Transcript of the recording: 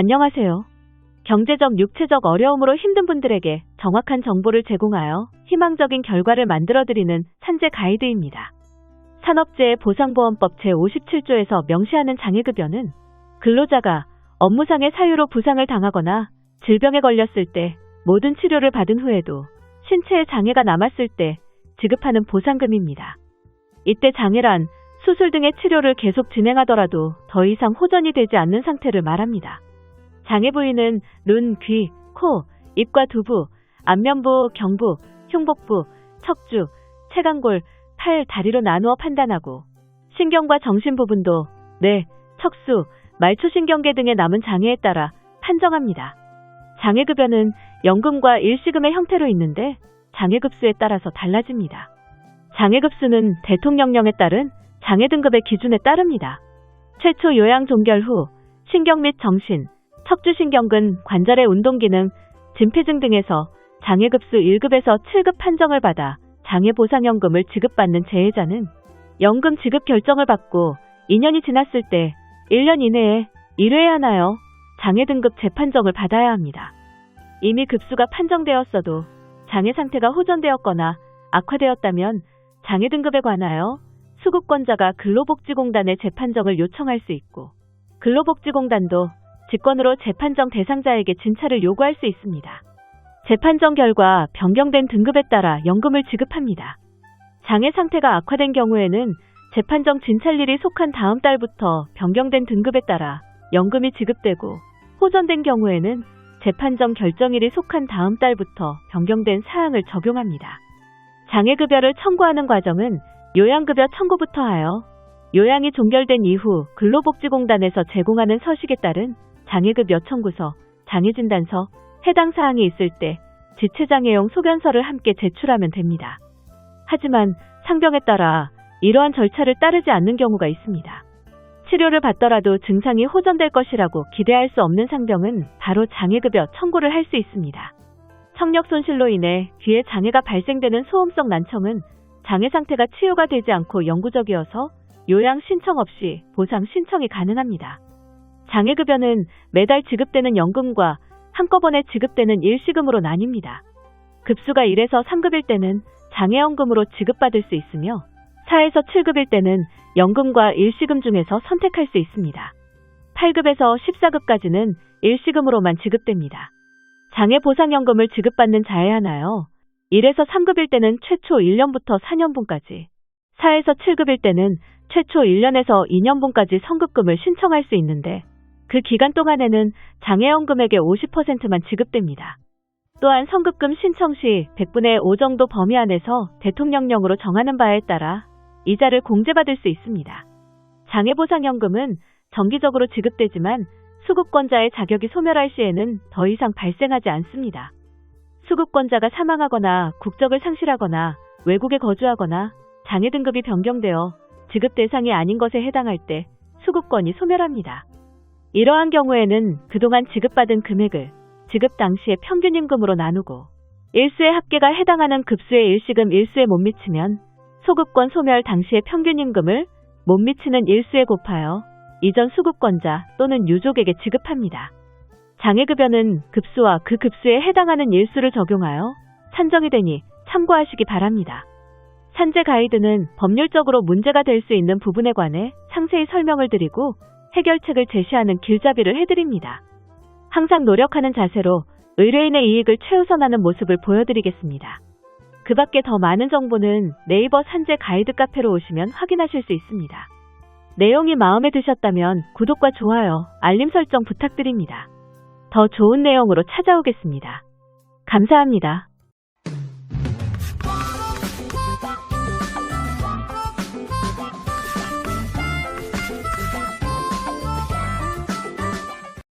안녕하세요. 경제적, 육체적 어려움으로 힘든 분들에게 정확한 정보를 제공하여 희망적인 결과를 만들어드리는 산재 가이드입니다. 산업재해 보상보험법 제57조에서 명시하는 장애급여는 근로자가 업무상의 사유로 부상을 당하거나 질병에 걸렸을 때 모든 치료를 받은 후에도 신체에 장애가 남았을 때 지급하는 보상금입니다. 이때 장애란 수술 등의 치료를 계속 진행하더라도 더 이상 호전이 되지 않는 상태를 말합니다. 장애 부위는 눈, 귀, 코, 입과 두부, 안면부, 경부, 흉복부, 척주, 체간골, 팔, 다리로 나누어 판단하고 신경과 정신 부분도 뇌, 척수, 말초신경계 등의 남은 장애에 따라 판정합니다. 장애급여는 연금과 일시금의 형태로 있는데 장애급수에 따라서 달라집니다. 장애급수는 대통령령에 따른 장애 등급의 기준에 따릅니다. 최초 요양 종결 후 신경 및 정신, 척추신경근, 관절의 운동기능, 진폐증 등에서 장애급수 1급에서 7급 판정을 받아 장애보상연금을 지급받는 재해자는 연금 지급 결정을 받고 2년이 지났을 때 1년 이내에 1회에 하나요 장애 등급 재판정을 받아야 합니다. 이미 급수가 판정되었어도 장애 상태가 호전되었거나 악화되었다면 장애 등급에 관하여 수급권자가 근로복지공단에 재판정을 요청할 수 있고 근로복지공단도 직권으로 재판정 대상자에게 진찰을 요구할 수 있습니다. 재판정 결과 변경된 등급에 따라 연금을 지급합니다. 장애 상태가 악화된 경우에는 재판정 진찰일이 속한 다음 달부터 변경된 등급에 따라 연금이 지급되고 호전된 경우에는 재판정 결정일이 속한 다음 달부터 변경된 사항을 적용합니다. 장애급여를 청구하는 과정은 요양급여 청구부터 하여 요양이 종결된 이후 근로복지공단에서 제공하는 서식에 따른 장애급 여 청구서, 장애진단서, 해당 사항이 있을 때 지체장애용 소견서를 함께 제출하면 됩니다. 하지만 상병에 따라 이러한 절차를 따르지 않는 경우가 있습니다. 치료를 받더라도 증상이 호전될 것이라고 기대할 수 없는 상병은 바로 장애급여 청구를 할 수 있습니다. 청력 손실로 인해 귀에 장애가 발생되는 소음성 난청은 장애 상태가 치유가 되지 않고 영구적이어서 요양 신청 없이 보상 신청이 가능합니다. 장애급여는 매달 지급되는 연금과 한꺼번에 지급되는 일시금으로 나뉩니다. 급수가 1에서 3급일 때는 장애연금으로 지급받을 수 있으며 4에서 7급일 때는 연금과 일시금 중에서 선택할 수 있습니다. 8급에서 14급까지는 일시금으로만 지급됩니다. 장애보상연금을 지급받는 자에 하나요. 1에서 3급일 때는 최초 1년부터 4년분까지, 4에서 7급일 때는 최초 1년에서 2년분까지 성급금을 신청할 수 있는데 그 기간 동안에는 장애연금액의 50%만 지급됩니다. 또한 성급금 신청 시 100분의 5 정도 범위 안에서 대통령령으로 정하는 바에 따라 이자를 공제받을 수 있습니다. 장애보상연금은 정기적으로 지급되지만 수급권자의 자격이 소멸할 시에는 더 이상 발생하지 않습니다. 수급권자가 사망하거나 국적을 상실하거나 외국에 거주하거나 장애 등급이 변경되어 지급 대상이 아닌 것에 해당할 때 수급권이 소멸합니다. 이러한 경우에는 그동안 지급받은 금액을 지급 당시의 평균 임금으로 나누고 일수의 합계가 해당하는 급수의 일시금 일수에 못 미치면 소급권 소멸 당시의 평균 임금을 못 미치는 일수에 곱하여 이전 수급권자 또는 유족에게 지급합니다. 장애급여는 급수와 그 급수에 해당하는 일수를 적용하여 산정이 되니 참고하시기 바랍니다. 산재 가이드는 법률적으로 문제가 될 수 있는 부분에 관해 상세히 설명을 드리고 해결책을 제시하는 길잡이를 해드립니다. 항상 노력하는 자세로 의뢰인의 이익을 최우선하는 모습을 보여드리겠습니다. 그 밖에 더 많은 정보는 네이버 산재 가이드 카페로 오시면 확인하실 수 있습니다. 내용이 마음에 드셨다면 구독과 좋아요, 알림 설정 부탁드립니다. 더 좋은 내용으로 찾아오겠습니다. 감사합니다.